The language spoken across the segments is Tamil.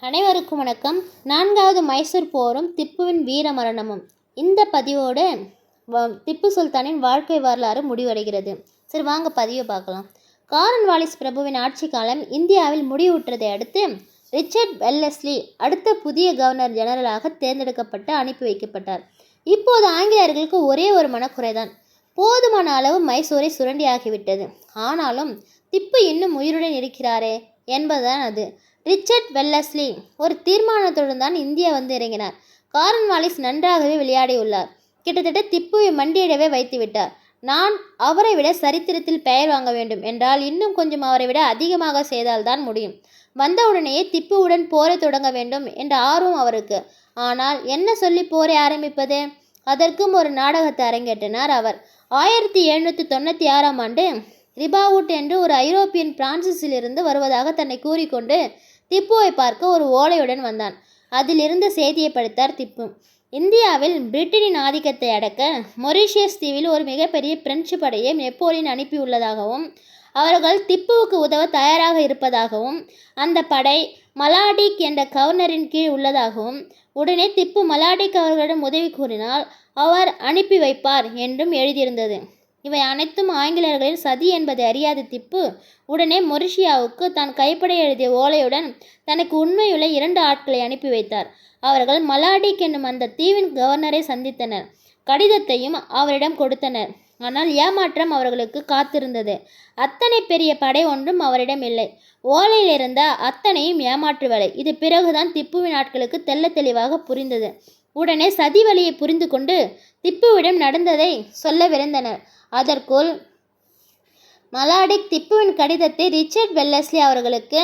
அனைவருக்கும் வணக்கம். நான்காவது மைசூர் போரும் திப்புவின் வீர மரணமும். இந்த பதிவோடு வ- திப்பு சுல்தானின் வாழ்க்கை வரலாறு முடிவடைகிறது. சரி வாங்க பதிவை பார்க்கலாம். காரன் வாலிஸ் பிரபுவின் ஆட்சி காலம் இந்தியாவில் முடிவுற்றதை அடுத்து ரிச்சர்ட் வெல்லஸ்லி அடுத்த புதிய கவர்னர் ஜெனரலாக தேர்ந்தெடுக்கப்பட்டு அனுப்பி வைக்கப்பட்டார். இப்போது ஆங்கிலேயர்களுக்கு ஒரே ஒரு மனக்குறைதான். போதுமான அளவு மைசூரை சுரண்டியாகிவிட்டது. ஆனாலும் திப்பு இன்னும் உயிருடன் இருக்கிறாரே என்பதுதான் அது. ரிச்சர்ட் வெல்லஸ்லி ஒரு தீர்மானத்துடன் தான் இந்தியா வந்து இறங்கினார். காரன் வாலிஸ் நன்றாகவே விளையாடியுள்ளார். கிட்டத்தட்ட திப்புவை மண்டியிடவே வைத்துவிட்டார். நான் அவரை விட சரித்திரத்தில் பெயர் வாங்க வேண்டும். என்றால் இன்னும் கொஞ்சம் அவரை விட அதிகமாக செய்தால்தான் முடியும். வந்தவுடனேயே திப்புவுடன் போரை தொடங்க வேண்டும் என்ற ஆர்வம் அவருக்கு. ஆனால் என்ன சொல்லி போரை ஆரம்பிப்பது? அதற்கும் ஒரு நாடகத்தை அரங்கேற்றினார் அவர். ஆயிரத்தி எழுநூற்றி தொண்ணூற்றி ஆறாம் ஆண்டு ரிபாவுட் என்று ஒரு ஐரோப்பியன் பிரான்சிஸிலிருந்து வருவதாக தன்னை கூறிக்கொண்டு திப்புவை பார்க்க ஒரு ஓலையுடன் வந்தான். அதிலிருந்து செய்தியை படித்தார் திப்பு. இந்தியாவில் பிரிட்டனின் ஆதிக்கத்தை அடக்க மொரீஷியஸ் தீவில் ஒரு மிகப்பெரிய பிரெஞ்சு படையை நெப்போலியன் அனுப்பியுள்ளதாகவும் அவர்கள் திப்புவுக்கு உதவ தயாராக இருப்பதாகவும் அந்த படை மலாடிக் என்ற கவர்னரின் கீழ் உள்ளதாகவும் உடனே திப்பு மலாடிக் அவர்களிடம் உதவி கூறினால் அவர் அனுப்பி வைப்பார் என்றும் எழுதியிருந்தது. இவை அனைத்தும் ஆங்கிலேயர்களின் சதி என்பதை அறியாத திப்பு உடனே மொரிஷியாவுக்கு தான் கைப்பட எழுதிய ஓலையுடன் தனக்கு உண்மையுள்ள இரண்டு ஆட்களை அனுப்பி வைத்தார். அவர்கள் மலாடிக் என்னும் அந்த தீவின் கவர்னரை சந்தித்தனர். கடிதத்தையும் அவரிடம் கொடுத்தனர். ஆனால் ஏமாற்றம் அவர்களுக்கு காத்திருந்தது. அத்தனை பெரிய படை ஒன்றும் அவரிடம் இல்லை. ஓலையில் இருந்த அத்தனையும் ஏமாற்று வேலை இது பிறகுதான் திப்புவின் ஆட்களுக்கு தெல்ல தெளிவாக புரிந்தது. உடனே சதி வழியை புரிந்து கொண்டு திப்புவிடம் நடந்ததை சொல்ல விரைந்தனர். அதற்குள் மலாடிக் திப்புவின் கடிதத்தை ரிச்சர்ட் வெல்லஸ்லி அவர்களுக்கு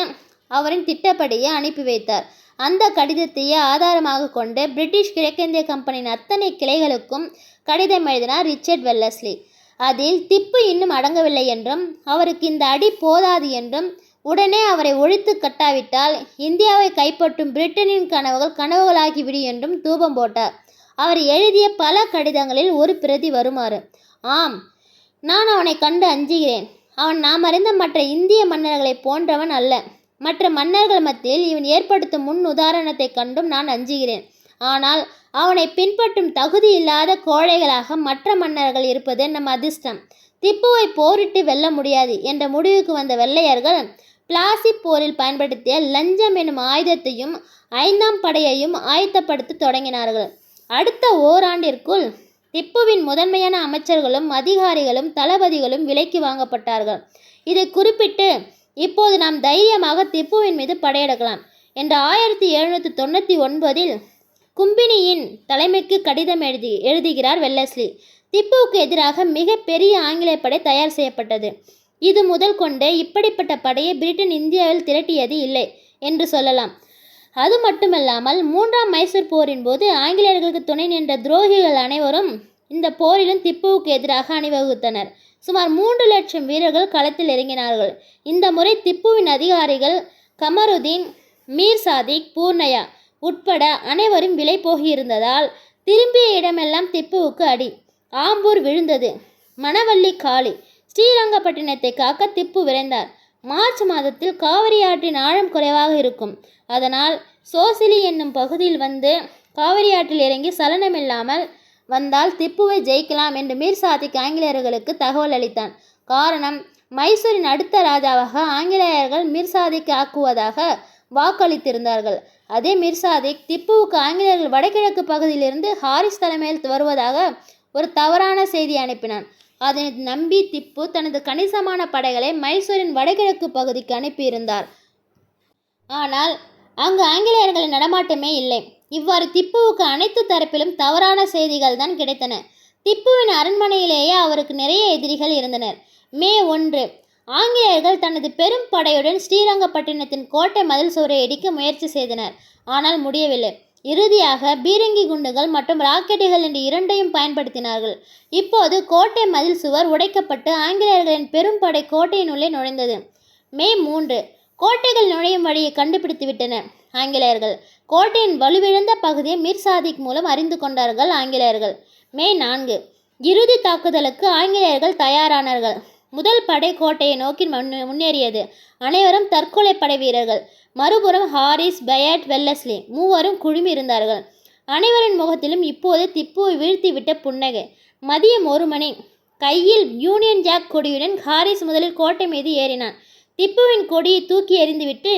அவரின் திட்டப்படியே அனுப்பி வைத்தார். அந்த கடிதத்தையே ஆதாரமாக கொண்டு பிரிட்டிஷ் கிழக்கிந்திய கம்பெனியின் அத்தனை கிளைகளுக்கும் கடிதம் எழுதினார் ரிச்சர்ட் வெல்லஸ்லி அதில் திப்பு இன்னும் அடங்கவில்லை என்றும் அவருக்கு இந்த அடி போதாது என்றும் உடனே அவரை ஒழித்து கட்டாவிட்டால் இந்தியாவை கைப்பற்றும் பிரிட்டனின் கனவுகள் கனவுகளாகிவிடும் என்றும் தூபம் போட்டார். அவர் எழுதிய பல கடிதங்களில் ஒரு பிரதி வருமாறு ஆம் நான் அவனை கண்டு அஞ்சுகிறேன். அவன் நாம் அறிந்த மற்ற இந்திய மன்னர்களைப் போன்றவன் அல்ல. மற்ற மன்னர்கள் மத்தியில் இவன் ஏற்படுத்தும் முன் உதாரணத்தை கண்டும் நான் அஞ்சுகிறேன். ஆனால் அவனை பின்பற்றும் தகுதி இல்லாத கோழைகளாக மற்ற மன்னர்கள் இருப்பது நம் அதிர்ஷ்டம். திப்புவை போரிட்டு வெல்ல முடியாது என்ற முடிவுக்கு வந்த வெள்ளையர்கள் பிளாசி போரில் பயன்படுத்திய லஞ்சம் எனும் ஆயுதத்தையும் ஐந்தாம் படையையும் ஆயத்தப்படுத்த தொடங்கினார்கள். அடுத்த ஓராண்டிற்குள் திப்புவின் முதன்மையான அமைச்சர்களும் அதிகாரிகளும் தளபதிகளும் விலைக்கு வாங்கப்பட்டார்கள். இதை குறிப்பிட்டு இப்போது நாம் தைரியமாக திப்புவின் மீது படையெடுக்கலாம் என்ற ஆயிரத்தி எழுநூற்றி தொண்ணூற்றி ஒன்பதில் கும்பினியின் தலைமைக்கு கடிதம் எழுதி எழுதுகிறார் வெல்லஸ்லி. திப்புவுக்கு எதிராக மிக பெரிய ஆங்கிலேய படை தயார் செய்யப்பட்டது. இது முதல் கொண்டே இப்படிப்பட்ட படையை பிரிட்டன் இந்தியாவில் திரட்டியது இல்லை என்று சொல்லலாம். அது மட்டுமல்லாமல் மூன்றாம் மைசூர் போரின் போது ஆங்கிலேயர்களுக்கு துணை நின்ற துரோகிகள் அனைவரும் இந்த போரிலும் திப்புவுக்கு எதிராக அணிவகுத்தனர். சுமார் மூன்று லட்சம் வீரர்கள் களத்தில் இறங்கினார்கள். இந்த முறை திப்புவின் அதிகாரிகள் கமருதீன் மீர் சாதிக் பூர்ணயா உட்பட அனைவரும் விலை போகியிருந்ததால் திரும்பிய இடமெல்லாம் திப்புவுக்கு அடி. ஆம்பூர் விழுந்தது. மணவள்ளி காளி ஸ்ரீரங்கப்பட்டினத்தை காக்க திப்பு விரைந்தார். மார்ச் மாதத்தில் காவிரி ஆற்றின் ஆழம் குறைவாக இருக்கும். அதனால் சோசிலி என்னும் பகுதியில் வந்து காவிரி ஆற்றில் இறங்கி சலனமில்லாமல் வந்தால் திப்புவை ஜெயிக்கலாம் என்று மீர் சாதிக் ஆங்கிலேயர்களுக்கு தகவல் அளித்தான். காரணம் மைசூரின் அடுத்த ராஜாவாக ஆங்கிலேயர்கள் மிர்சாதிக் ஆக்குவதாக வாக்களித்திருந்தார்கள். அதே மிர்சாதிக் திப்புவுக்கு ஆங்கிலேயர்கள் வடகிழக்கு பகுதியிலிருந்து ஹாரிஸ் தலைமையில் வருவதாக ஒரு தவறான செய்தி அனுப்பினான். அதனை நம்பி திப்பு தனது கணிசமான படைகளை மைசூரின் வடகிழக்கு பகுதிக்கு அனுப்பியிருந்தார். ஆனால் அங்கு ஆங்கிலேயர்களின் நடமாட்டமே இல்லை. இவ்வாறு திப்புவுக்கு அனைத்து தரப்பிலும் தவறான செய்திகள் தான் கிடைத்தன. திப்புவின் அரண்மனையிலேயே அவருக்கு நிறைய எதிரிகள் இருந்தனர். மே ஒன்று ஆங்கிலேயர்கள் தனது பெரும் படையுடன் ஸ்ரீரங்கப்பட்டினத்தின் கோட்டை மதில் சுவரை இடிக்க முயற்சி செய்தனர். ஆனால் முடியவில்லை. இறுதியாக பீரங்கி குண்டுகள் மற்றும் ராக்கெட்டுகள் என்ற இரண்டையும் பயன்படுத்தினார்கள். இப்போது கோட்டை மதில் சுவர் உடைக்கப்பட்டு ஆங்கிலேயர்களின் பெரும் படை கோட்டையினுள்ளே நுழைந்தது. மே மூன்று. கோட்டைகள் நுழையும் வழியை கண்டுபிடித்துவிட்டன ஆங்கிலேயர்கள். கோட்டையின் வலுவிழந்த பகுதியை மீர் சாதிக் மூலம் அறிந்து கொண்டார்கள் ஆங்கிலேயர்கள். மே நான்கு. இறுதி தாக்குதலுக்கு ஆங்கிலேயர்கள் தயாரானார்கள். முதல் படை கோட்டையை நோக்கி முன்னேறியது. அனைவரும் தற்கொலை படை வீரர்கள். மறுபுறம் ஹாரிஸ் பெயட் வெல்லஸ்லி மூவரும் குழுமி இருந்தார்கள். அனைவரின் முகத்திலும் இப்போது திப்புவை வீழ்த்திவிட்ட புன்னகை. மதியம் ஒரு மணி. கையில் யூனியன் ஜாக் கொடியுடன் ஹாரிஸ் முதலில் கோட்டை மீது ஏறினான். திப்புவின் கொடியை தூக்கி எறிந்துவிட்டு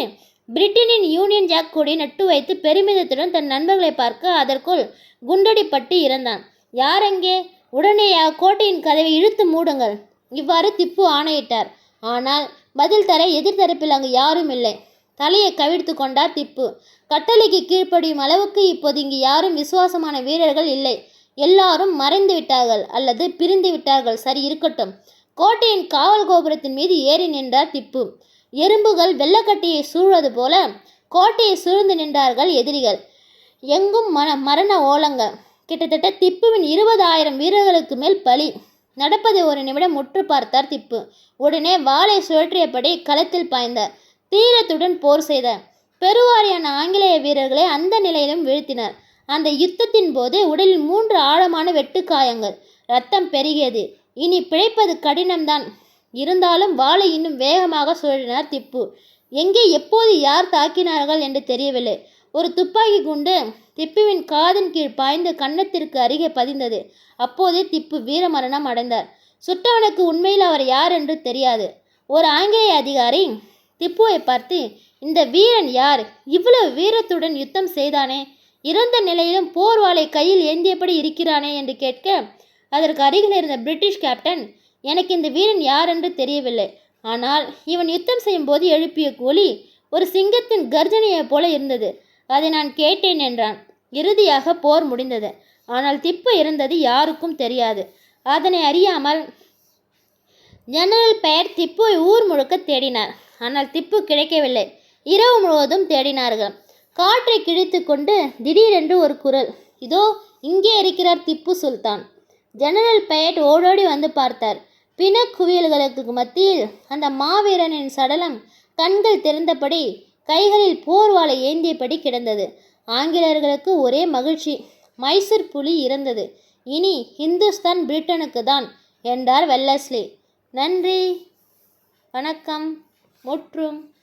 பிரிட்டனின் யூனியன் ஜாக் கொடியை நட்டு வைத்து பெருமிதத்துடன் தன் நண்பர்களை பார்க்க அதற்குள் குண்டடிப்பட்டு இறந்தான். யாரெங்கே உடனே கோட்டையின் கதவை இழுத்து மூடுங்கள். இவ்வாறு திப்பு ஆணையிட்டார். ஆனால் பதில் தர எதிர்த்தரப்பில் அங்கு யாரும் இல்லை. தலையை கவிழ்த்து கொண்டார் திப்பு. கட்டளைக்கு கீழ்ப்படியும் அளவுக்கு இப்போது இங்கு யாரும் விசுவாசமான வீரர்கள் இல்லை. எல்லாரும் மறைந்து விட்டார்கள் அல்லது பிரிந்து விட்டார்கள். சரி இருக்கட்டும். கோட்டையின் காவல் கோபுரத்தின் மீது ஏறி நின்றார் திப்பு. எறும்புகள் வெள்ளக்கட்டியை சூழ்வது போல கோட்டையை சூழ்ந்து நின்றார்கள் எதிரிகள். எங்கும் மன மரண ஓலங்கள் கிட்டத்தட்ட திப்புவின் இருபதாயிரம் வீரர்களுக்கு மேல் பலி. நடப்பதை ஒரு நிமிடம் முற்று பார்த்தார் திப்பு. உடனே வாளை சுழற்றியபடி களத்தில் பாய்ந்தார். தீரத்துடன் போர் செய்தார். பெருவாரியான ஆங்கிலேய வீரர்களை அந்த நிலையிலும் வீழ்த்தினார். அந்த யுத்தத்தின் போது உடலில் மூன்று ஆழமான வெட்டுக்காயங்கள் ரத்தம் பெருகியது. இனி பிழைப்பது கடினம்தான். இருந்தாலும் வாளை இன்னும் வேகமாக சுழற்றினார் திப்பு. எங்கே எப்போது யார் தாக்கினார்கள் என்று தெரியவில்லை. ஒரு துப்பாக்கி குண்டு திப்புவின் காதின் கீழ் பாய்ந்து கன்னத்திற்கு அருகே பதிந்தது. அப்போதே திப்பு வீரமரணம் அடைந்தார். சுட்டவனுக்கு உண்மையில் அவர் யார் என்று தெரியாது. ஒரு ஆங்கிலேய அதிகாரி திப்புவை பார்த்து இந்த வீரன் யார்? இவ்வளவு வீரத்துடன் யுத்தம் செய்தானே? இறந்த நிலையிலும் போர் வாளை கையில் ஏந்தியபடி இருக்கிறானே? என்று கேட்க அதற்கு அருகில் இருந்த பிரிட்டிஷ் கேப்டன் எனக்கு இந்த வீரன் யார் என்று தெரியவில்லை. ஆனால் இவன் யுத்தம் செய்யும் போது எழுப்பிய கூலி ஒரு சிங்கத்தின் கர்ஜனையைப் போல இருந்தது. அதை நான் கேட்டேன் என்றான். இறுதியாக போர் முடிந்தது. ஆனால் திப்பு இருந்தது யாருக்கும் தெரியாது. அதனை அறியாமல் ஜெனரல் பெயர் திப்புவை ஊர் முழுக்க தேடினார். ஆனால் திப்பு கிடைக்கவில்லை. இரவு முழுவதும் தேடினார்கள். காற்றை கிழித்து கொண்டு திடீரென்று ஒரு குரல் இதோ இங்கே இருக்கிறார் திப்பு சுல்தான். ஜெனரல் பெயட் ஓடோடி வந்து பார்த்தார். பிணக்குவியல்களுக்கு மத்தியில் அந்த மாவீரனின் சடலம் கண்கள் திறந்தபடி கைகளில் போர்வாளை ஏந்தியபடி கிடந்தது. ஆங்கிலேயர்களுக்கு ஒரே மகிழ்ச்சி. மைசூர் புலி இறந்தது. இனி இந்துஸ்தான் பிரிட்டனுக்கு தான் என்றார் வெல்லஸ்லி. நன்றி. வணக்கம். முற்றும்.